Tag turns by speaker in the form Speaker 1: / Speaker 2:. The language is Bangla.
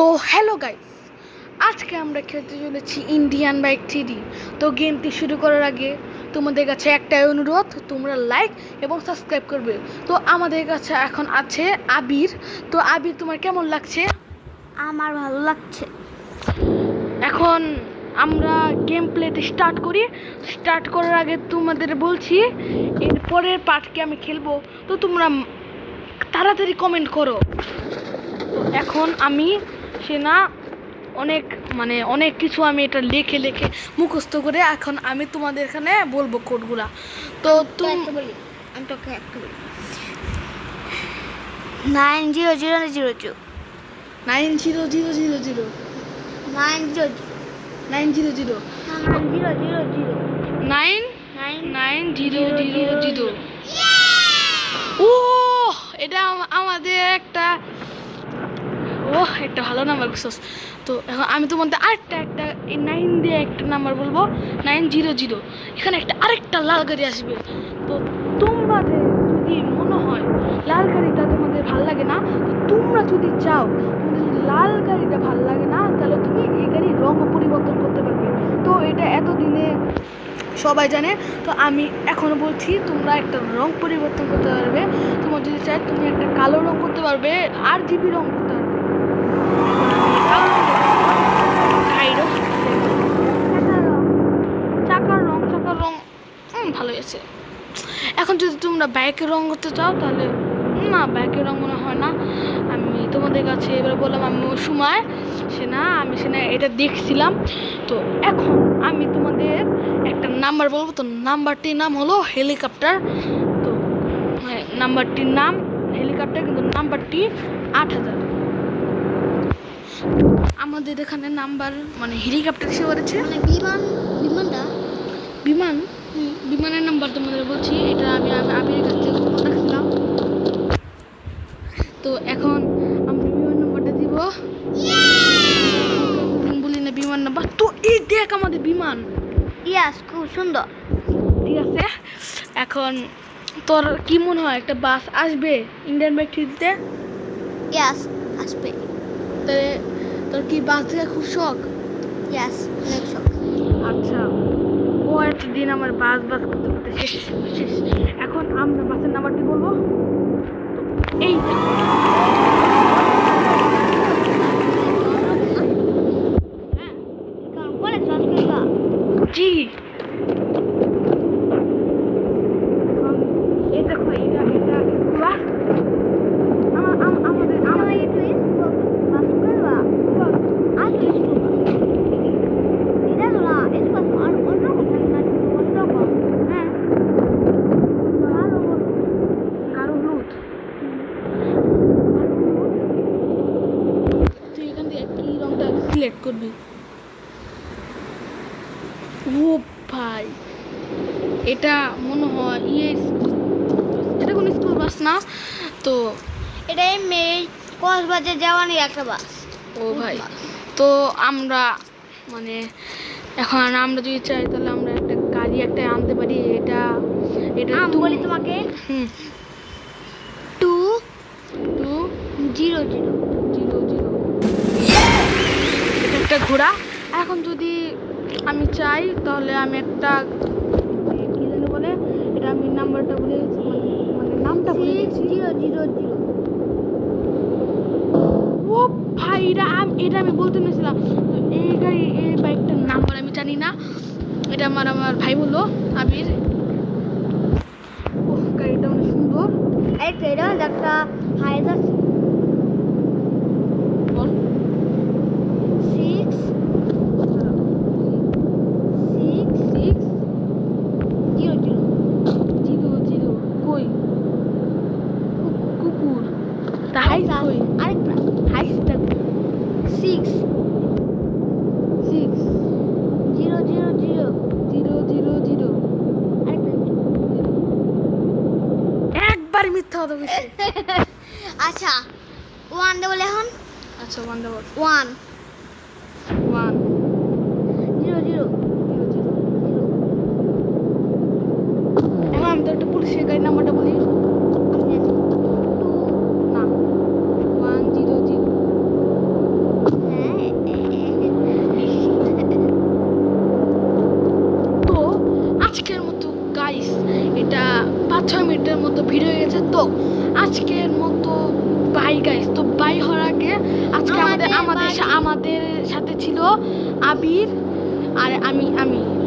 Speaker 1: তো হ্যালো গাইস আজকে আমরা খেলতে চলেছি ইন্ডিয়ান বাইক থ্রি তো গেমটি শুরু করার আগে তোমাদের কাছে একটাই অনুরোধ তোমরা লাইক এবং সাবস্ক্রাইব করবে। তো আমাদের কাছে এখন আছে আবির। তো আবির তোমার কেমন লাগছে?
Speaker 2: আমার ভালো লাগছে।
Speaker 1: এখন আমরা গেম প্লেতে স্টার্ট করি। স্টার্ট করার আগে তোমাদের বলছি এর পরের পার্টকে আমি খেলব। তো তোমরা তাড়াতাড়ি কমেন্ট করো। এখন আমি সে না অনেক মানে অনেক কিছু আমি এটা লিখে লিখে মুখস্থ করে এখন আমি তোমাদের এখানে বলব কোডগুলা। তো তুমি
Speaker 2: আমি তোকে একটা বলি। Nine zero zero zero zero.
Speaker 1: Nine zero zero zero zero.
Speaker 2: Nine zero
Speaker 1: nine zero zero.
Speaker 2: Nine zero zero zero.
Speaker 1: Nine?
Speaker 2: Nine
Speaker 1: nine zero zero zero ও এটা আমাদের একটা ও একটা ভালো নাম্বার বুঝছস তো এখন আমি তো মধ্যে আরেকটা, একটা, এই নাইন দিয়ে একটা নাম্বার বলব। নাইন জিরো জিরো এখানে একটা আরেকটা লাল গাড়ি আসবে। তো তোমরা যদি মনে হয় লাল গাড়িটা তোমাদের ভালো লাগে না, তো তোমরা যদি চাও তোমাদের যদি লাল গাড়িটা ভালো লাগে না, তাহলে তুমি এই গাড়ির রঙও পরিবর্তন করতে পারবে। তো এটা এতদিনে সবাই জানে, তো আমি এখনও বলছি, তোমরা একটা রং পরিবর্তন করতে পারবে। তোমার যদি চাই তুমি একটা কালো রং করতে পারবে, আর জিবি রং করতে পারবে আছে এখন যদি তোমরা বাইকের রং করতে চাও তাহলে না বাইকের রং মনে হয় না। আমি তোমাদের কাছে এবার বললাম আমি ওই সময় সে না আমি সে না এটা দেখছিলাম। তো এখন আমি তোমাদের একটা নাম্বার বলব। তো নাম্বারটির নাম হলো হেলিকপ্টার তো হ্যাঁ, নাম্বারটির নাম হেলিকপ্টার কিন্তু নাম্বারটি আট হাজার। আমাদের এখানে নাম্বার মানে হেলিকপ্টার এসে করেছে
Speaker 2: মানে বিমান বিমানটা?
Speaker 1: বিমান? বিমানের নাম্বার তোমাদের বলছি এটা আমি আমি আবির কাছ থেকে রাখছিলাম তো এখন আমি বিমান নাম্বারটা দিব। বলি না বিমান নাম্বার। তো এই দেখ আমাদের বিমান।
Speaker 2: ইয়াস খুব সুন্দর।
Speaker 1: ঠিক আছে? এখন তোর কি মনে হয় একটা বাস আসবে ইন্ডিয়ান বাইক দিতে
Speaker 2: ইয়াস আসবে।
Speaker 1: তাহলে তোর কি বাস থেকে খুব শখ?
Speaker 2: ইয়াস অনেক শখ।
Speaker 1: আচ্ছা ও একটা দিন আমার বাস বাস করতে করতে শেষ শেষ এখন আমরা বাসের নাম্বারটি বলব? এই যে। হ্যাঁ,
Speaker 2: কারণ পরে চস করবা
Speaker 1: জি এখন এই দেখো এটা এটা স্কুল বাস আমা- আম- আমাদের
Speaker 2: আমার
Speaker 1: আমাদের
Speaker 2: একটু স্কুল বাস করবা
Speaker 1: বাস
Speaker 2: আজ স্কুল বাস এটা তো না স্কুল বাস আর অন্যরকম থাকে না অন্যরকম
Speaker 1: হ্যাঁ
Speaker 2: আরও বলো
Speaker 1: গাঢ় হলুদ তুই এখান থেকে কি রংটা সিলেক্ট করবি। ও ভাই এটা মনে হয় ইয়ে এটা কোনো স্কুল বাস না? তো
Speaker 2: এটা এমনি কক্সবাজার যাওয়ানি একটা বাস।
Speaker 1: ও ভাই তো আমরা মানে এখন আমরা যদি চাই তাহলে আমরা একটা গাড়ি একটা আনতে পারি এটা এটা
Speaker 2: আমি বলি তোমাকে
Speaker 1: হুম।
Speaker 2: টু
Speaker 1: টু
Speaker 2: জিরো জিরো
Speaker 1: এটা একটা ঘোড়া। এখন যদি আমি চাই তাহলে আমি একটা কি জানি বলে এটা আমি নাম্বারটা গেছি মানে মানে নামটা
Speaker 2: সিক্স জিরো জিরো জিরো
Speaker 1: ও ভাই এটা আম- এটা আমি বলতে নিয়েছিলাম তো এই গাড়ি এই বাইকটার নাম্বার আমি জানি না। এটা আমার আমার ভাই বলল আবির। ও গাড়িটা অনেক সুন্দর।
Speaker 2: একটা এটা একটা হাইজার
Speaker 1: বল
Speaker 2: six six
Speaker 1: six
Speaker 2: zero zero
Speaker 1: zero zero কই কুকুর তা হাইস কই
Speaker 2: আরেকটা
Speaker 1: হাইসটা
Speaker 2: six
Speaker 1: six
Speaker 2: zero zero zero
Speaker 1: zero zero zero
Speaker 2: আরেকটা
Speaker 1: একবার মিথ্যা কথা বলছি
Speaker 2: আচ্ছা ওয়ান ডবল এখন?
Speaker 1: আচ্ছা ওয়ান দেবো
Speaker 2: one
Speaker 1: one
Speaker 2: zero zero
Speaker 1: zero zero এখন আমি তো একটা পুলিশের গাড়ির নাম্বারটা বলি
Speaker 2: আমি জানি টু
Speaker 1: না ওয়ান জিরো জিরো আজকের মতো গাইস এটা পাঁচ ছয় মিনিটের মতো ভিড় হয়ে গেছে তো আজকের মতো বাই গাইস তো বাই হওয়ার আগে আজকে আমাদের
Speaker 2: আমাদের
Speaker 1: আমাদের আমাদের সাথে ছিল আবির আর আমি আমি।